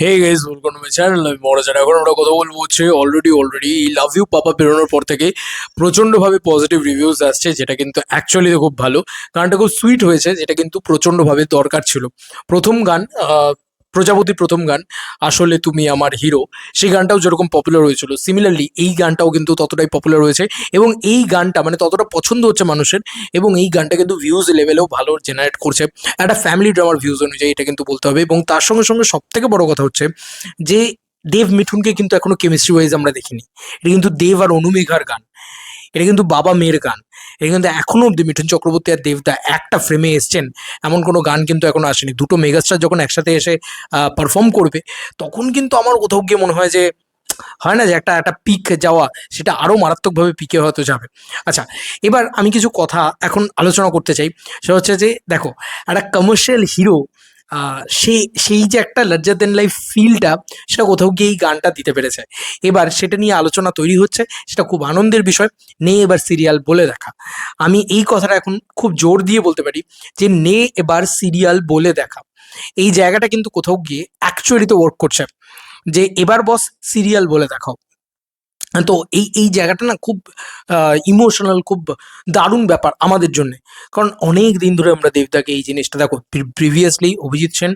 Hey guys welcome to my channel আমি মহারাজার এখন আমরা কথা বলব হচ্ছে অলরেডি অলরেডি এই লাভ ইউ পাপা বেরোনোর পর থেকে প্রচণ্ডভাবে পজিটিভ রিভিউজ আসছে, যেটা কিন্তু অ্যাকচুয়ালি খুব ভালো। গানটা খুব সুইট হয়েছে, যেটা কিন্তু প্রচণ্ডভাবে দরকার ছিল। প্রথম গান প্রজাপতি প্রথম গান, আসলে তুমি আমার হিরো সেই গানটাও যেরকম পপুলার হয়েছিল। সিমিলারলি এই গানটাও কিন্তু ততটাই পপুলার হয়েছে এবং এই গানটা মানে ততটা পছন্দ হচ্ছে মানুষের এবং এই গানটা কিন্তু ভিউজ লেভেলেও ভালো জেনারেট করছে। একটা ফ্যামিলি ড্রামার ভিউজ অনুযায়ী এটা কিন্তু বলতে হবে এবং তার সঙ্গে সঙ্গে সব থেকে বড় কথা হচ্ছে যে দেব মিঠুনকে কিন্তু এখনও কেমিস্ট্রি ওয়াইজ আমরা দেখিনি। এটা কিন্তু দেব আর অনুমেঘার গান। এটা কিন্তু বাবা মেয়ের গান। এটা কিন্তু এখনও অব্দি মিঠুন চক্রবর্তী আর দেবদা একটা ফ্রেমে এসছেন, এমন কোনো গান কিন্তু এখনও আসেনি। দুটো মেগাস্টার যখন একসাথে এসে পারফর্ম করবে, তখন কিন্তু আমার কোথাও গিয়ে মনে হয় যে, হয় না যে একটা একটা পিক যাওয়া, সেটা আরও মারাত্মকভাবে পিকে হয়তো যাবে। আচ্ছা এবার আমি কিছু কথা এখন আলোচনা করতে চাই। সেটা হচ্ছে যে, দেখো, একটা কমার্শিয়াল হিরো সে সেই যে একটা লজ্জা দেন লাইফ ফিলটা সেটা কোথাও গিয়ে এই গানটা দিতে পেরেছে। এবার সেটা নিয়ে আলোচনা তৈরি হচ্ছে, সেটা খুব আনন্দের বিষয়। নে এবার সিরিয়াল বলে দেখা। আমি এই কথাটা এখন খুব জোর দিয়ে বলতে পারি যে, নে এবার সিরিয়াল বলে দেখা। এই জায়গাটা কিন্তু কোথাও গিয়ে অ্যাকচুয়ালি তো ওয়ার্ক করছে। যে, এবার বস সিরিয়াল বলে দেখাও। তো এই এই জায়গাটা না খুব ইমোশনাল খুব দারুণ ব্যাপার আমাদের জন্য। কারণ অনেক দিন ধরে আমরা দেবদাকে এই জিনিসটা, দেখো প্রিভিয়াসলি অভিজিৎ সেন,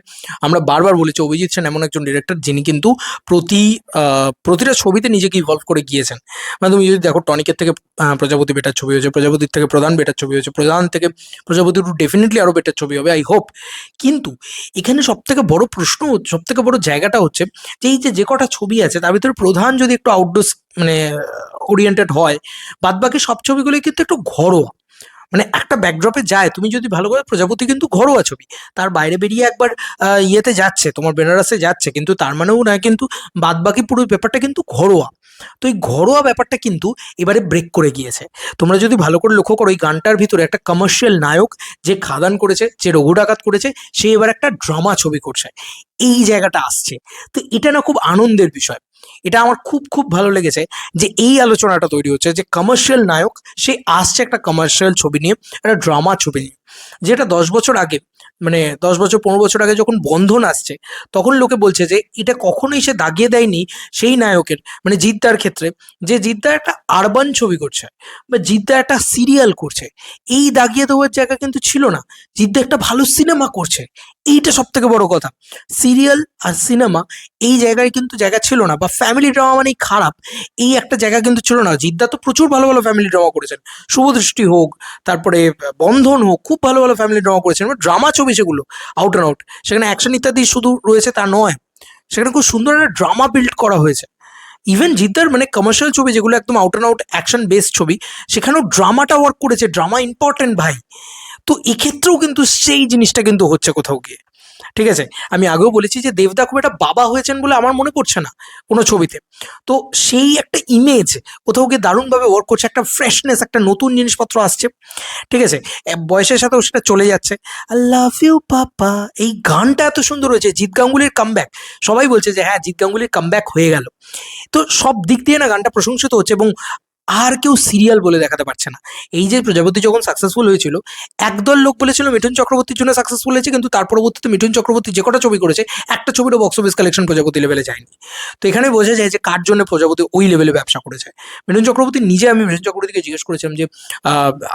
আমরা বারবার বলেছি অভিজিৎ সেন এমন একজন ডিরেক্টর যিনি কিন্তু প্রতি প্রতিটা ছবিতে নিজেকে ইভলভ করে গিয়েছেন। মানে তুমি যদি দেখো, টনিকের থেকে প্রজাপতি বেটার ছবি হয়েছে, প্রজাপতির থেকে প্রধান বেটার ছবি হয়েছে, প্রধান থেকে প্রজাপতি টু ডেফিনেটলি আরও বেটার ছবি হবে আই হোপ কিন্তু এখানে সব থেকে বড় প্রশ্ন সব থেকে বড় জায়গাটা হচ্ছে যে, এই যে যে কটা ছবি আছে, তার ভিতরে প্রধান যদি একটু আউটডোর মানে ওরিয়েন্টেড হয় বাদ বাকি সব ছবিগুলোই কিন্তু একটু ঘরোয়া। মানে একটা ব্যাকড্রপে যায়, তুমি যদি ভালো করে প্রজাপতি কিন্তু ঘরোয়া ছবি। তার বাইরে বেরিয়ে একবার ইয়েতে যাচ্ছে, তোমার বেনারসে যাচ্ছে, কিন্তু তার মানেও নয় কিন্তু বাদ বাকি পুরো ব্যাপারটা কিন্তু ঘরোয়া। তো এই ঘরোয়া ব্যাপারটা কিন্তু এবারে ব্রেক করে গিয়েছে। তোমরা যদি ভালো করে লক্ষ্য করো, এই গানটার ভিতরে একটা কমার্শিয়াল নায়ক যে খাদান করেছে, যে রঘু ডাকাত করেছে, সে এবার একটা ড্রামা ছবি করছে। এই জায়গাটা আসছে। তো এটা না খুব আনন্দের বিষয়। এটা আমার খুব খুব ভালো লেগেছে যে এই আলোচনাটা তৈরি হচ্ছে যে কমার্শিয়াল নায়ক, সে আসছে একটা কমার্শিয়াল ছবি নিয়ে, একটা ড্রামা ছবি নিয়ে। যেটা দশ বছর আগে মানে দশ বছর, পনেরো বছর আগে যখন বন্ধন আসছে, তখন লোকে বলছে যে, এটা কখনোই সে দাগিয়ে দেয়নি সেই নায়কের মানে জিদ্দার ক্ষেত্রে। যে জিদ্দা একটা আরবান ছবি করছে, বা জিদ্দা একটা সিরিয়াল করছে, এই দাগিয়ে দেওয়ার জায়গা কিন্তু ছিল না। জিদ্দা একটা ভালো সিনেমা করছে, এইটা সব থেকে বড় কথা। সিরিয়াল আর সিনেমা এই জায়গায় কিন্তু জায়গা ছিল না, বা ফ্যামিলি ড্রামা মানেই খারাপ, এই একটা জায়গা কিন্তু ছিল না। জিদ্দা তো প্রচুর ভালো ভালো ফ্যামিলি ড্রামা করেছেন। শুভদৃষ্টি হোক, তারপরে বন্ধন হোক, খুব ভালো ভালো ফ্যামিলি ড্রামা করেছেন ড্রামা ছবি সেগুলো আউট অ্যান্ড আউট সেখানে অ্যাকশন ইত্যাদি শুধু রয়েছে তা নয়, সেখানে খুব সুন্দর একটা ড্রামা বিল্ড করা হয়েছে। ইভেন জিদ্দার মানে কমার্শিয়াল ছবি যেগুলো একদম out and out action based ছবি, সেখানেও ড্রামাটা ওয়ার্ক করেছে ড্রামা ইম্পর্টেন্ট ভাই। তো এক্ষেত্রেও কিন্তু সেই জিনিসটা কিন্তু হচ্ছে কোথাও গিয়ে। ঠিক আছে? আমি আগেও বলেছি যে দেবদা খুব একটা বাবা হয়েছেন বলে আমার মনে পড়ছে না কোনো ছবিতে। তো সেই একটা ইমেজ কোথাও গিয়ে দারুণভাবে ওয়ার্ক করছে, একটা ফ্রেশনেস একটা নতুন জিনিসপত্র আসছে। ঠিক আছে? বয়সের সাথেও সেটা চলে যাচ্ছে। আই লাভ ইউ পাপা এই গানটা এত সুন্দর হয়েছে, জিৎ গাঙ্গুলির কামব্যাক সবাই বলছে যে হ্যাঁ জিৎ গাঙ্গুলির কামব্যাক হয়ে গেল। তো সব দিক দিয়ে না গানটা প্রশংসিত হচ্ছে এবং আর কেউ সিরিয়াল বলে দেখাতে পারছে না। এই যে প্রজাপতি যখন সাকসেসফুল হয়েছিল, একদল লোক বলেছিল মিঠুন চক্রবর্তীর জন্য সাকসেসফুল হয়েছে, কিন্তু তার পরবর্তীতে মিঠুন চক্রবর্তী যে কটা ছবি করেছে, একটা ছবিরও বক্স অফিস কালেকশন প্রজাপতি লেভেলে যায়নি। তো এখানে বোঝা যায় যে কার জন্য প্রজাপতি ওই লেভেলে ব্যবসা করেছে। মিঠুন চক্রবর্তী নিজে আমি মিঠুন চক্রবর্তীকে জিজ্ঞেস করেছিলাম যে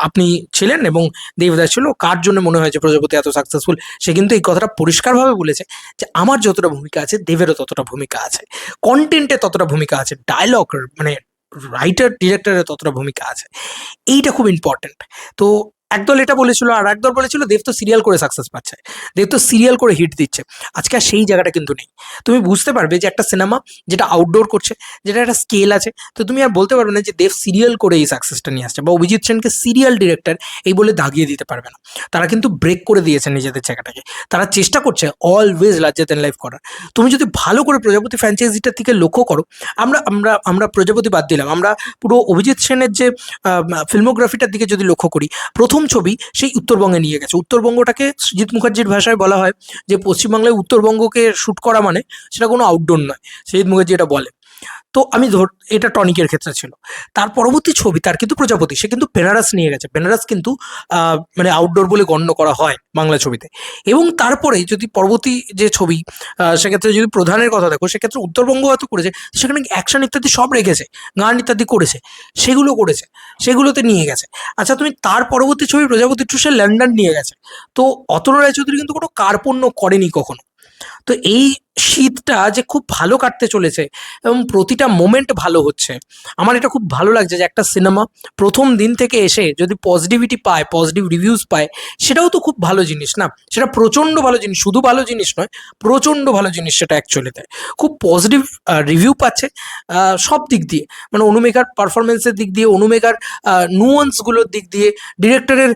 আপনি ছিলেন এবং দেবদাস ছিল, কার জন্য মনে হয় যে প্রজাপতি এত সাকসেসফুল সে কিন্তু এই কথাটা পরিষ্কারভাবে বলেছে যে, আমার যতটা ভূমিকা আছে, দেবেরও ততটা ভূমিকা আছে। কন্টেন্টে ততটা ভূমিকা আছে ডায়লগ মানে রাইটার ডিরেক্টরের ততটা ভূমিকা আছে। এইটা খুব ইম্পর্ট্যান্ট তো একদল এটা বলেছিল আর একদল বলেছিল, দেব তো সিরিয়াল করে সাকসেস পাচ্ছে। দেব তো সিরিয়াল করে হিট দিচ্ছে। আজকে আর সেই জায়গাটা কিন্তু নেই। তুমি বুঝতে পারবে যে একটা সিনেমা যেটা আউটডোর করছে, যেটা একটা স্কেল আছে, তো তুমি আর বলতে পারবে না যে দেব সিরিয়াল করে এই সাকসেসটা নিয়ে আসছে বা অভিজিৎ সেনকে সিরিয়াল ডিরেক্টর এই বলে দাগিয়ে দিতে পারবে না। তারা কিন্তু ব্রেক করে দিয়েছে নিজেদের জায়গাটাকে। তারা চেষ্টা করছে অলওয়েজ লার্জার দেন লাইফ করার। তুমি যদি ভালো করে প্রজাপতি ফ্র্যাঞ্চাইজিটার দিকে লক্ষ্য করো, আমরা আমরা আমরা প্রজাপতি বাদ দিলাম। আমরা পুরো অভিজিৎ সেনের যে ফিল্মোগ্রাফিটার দিকে যদি লক্ষ্য করি, প্রথম ছবি সেই উত্তরবঙ্গে নিয়ে গেছে। উত্তরবঙ্গটাকে সুজিৎ মুখার্জির ভাষায় বলা হয় যে, পশ্চিমবাংলায় উত্তরবঙ্গকে শ্যুট করা মানে সেটা কোনো আউটডোর নয়। সুজিৎ মুখার্জি এটা বলে। তো আমি ধর, এটা টনিকের ক্ষেত্রে ছিল। তার পরবর্তী ছবি, তার কিন্তু প্রজাপতি, সে কিন্তু বেনারস নিয়ে গেছে। বেনারস কিন্তু মানে আউটডোর বলে গণ্য করা হয় বাংলা ছবিতে। এবং তারপরে যদি পরবর্তী যে ছবি সেক্ষেত্রে যদি প্রধানের কথা দেখো, সেক্ষেত্রে উত্তরবঙ্গ হয়তো করেছে, সেখানে অ্যাকশন ইত্যাদি সব রেখেছে, গান ইত্যাদি করেছে, সেগুলো করেছে, সেগুলোতে নিয়ে গেছে। আচ্ছা তুমি তার পরবর্তী ছবি প্রজাপতি টু সে লন্ডন নিয়ে গেছে। তো অতনু রায়চৌধুরী কিন্তু কোনো কার্পণ্য করেনি কখনো। তো এই শীতটা যে খুব ভালো কাটতে চলেছে এবং প্রতিটা মোমেন্ট ভালো হচ্ছে। আমার এটা খুব ভালো লাগছে যে একটা সিনেমা প্রথম দিন থেকে এসে যদি পজিটিভিটি পায় পজিটিভ রিভিউজ পায়, সেটাও তো খুব ভালো জিনিস না? সেটা প্রচণ্ড ভালো জিনিস, শুধু ভালো জিনিস নয়, প্রচণ্ড ভালো জিনিস সেটা অ্যাকচুয়ালিতে খুব পজিটিভ রিভিউ পাচ্ছে সব দিক দিয়ে। মানে অনুমেকার পারফরমেন্সের দিক দিয়ে, অনুমেকার নুয়ান্সগুলোর দিক দিয়ে ডিরেক্টরের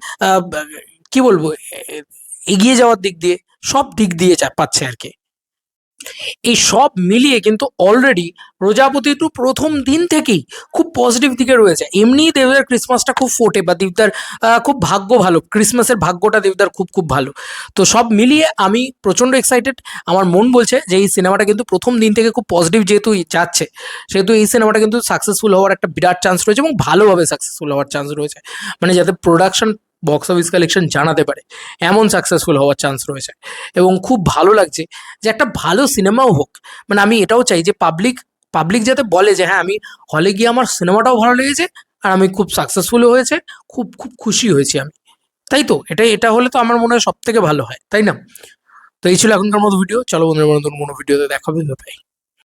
কি বলব এগিয়ে যাওয়ার দিক দিয়ে, সব দিক দিয়ে পাচ্ছে আর কি। এই সব মিলিয়ে কিন্তু অলরেডি প্রজাপতি টু প্রথম দিন থেকেই খুব পজিটিভ দিকে রয়েছে। এমনি দেবদার ক্রিসমাসটা খুব ফোটে বা দেবদার খুব ভাগ্য ভালো। ক্রিসমাসের ভাগ্যটা দেবদার খুব খুব ভালো। তো সব মিলিয়ে আমি প্রচণ্ড এক্সাইটেড আমার মন বলছে যে এই সিনেমাটা কিন্তু প্রথম দিন থেকে খুব পজিটিভ যেহেতু যাচ্ছে, সেহেতু এই সিনেমাটা কিন্তু সাকসেসফুল হওয়ার একটা বিরাট চান্স রয়েছে এবং ভালোভাবে সাকসেসফুল হওয়ার চান্স রয়েছে। মানে যাতে প্রোডাকশন বক্স অফিস কালেকশন জানাতে পারে। এমন সাকসেসফুল হওয়ার চান্স রয়েছে। এবং খুব ভালো লাগছে যে একটা ভালো সিনেমাও হোক। মানে আমি এটাও চাই যে পাবলিক পাবলিক যাতে বলে যে হ্যাঁ আমি হলে গিয়ে আমার সিনেমাটাও ভালো লেগেছে আর আমি খুব সাকসেসফুল হয়েছে, খুব খুব খুশি হয়েছি আমি। তাই তো? এটা এটা হলে তো আমার মনে হয় সব থেকে ভালো হয়, তাই না? তো এই ছিল এখনকার মতো ভিডিও চলো বন্ধুরা নতুন কোনো ভিডিওতে দেখাবে বাই